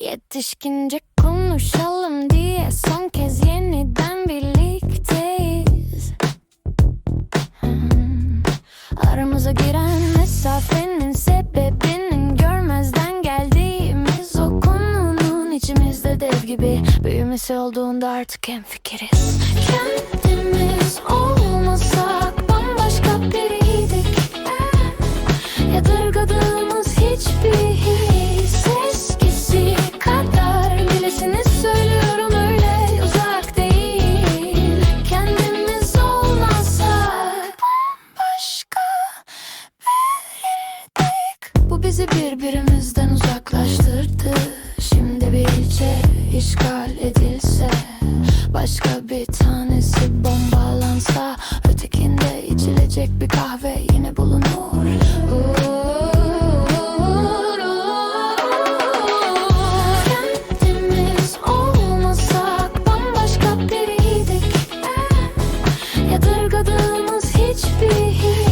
Yetişkince konuşalım diye son kez yeniden birlikteyiz Hmm. Aramıza giren mesafenin sebebinin görmezden geldiğimiz o konunun içimizde dev gibi büyümesi olduğunda artık hemfikiriz. Kendimiz olmasak Bizi birbirimizden uzaklaştırdı. Şimdi bir ilçe işgal edilse Başka bir tanesi bombalansa Ötekinde içilecek bir kahve yine bulunur. Kendimiz olmasak bambaşka biriydik. Yadırgadığımız hiçbir his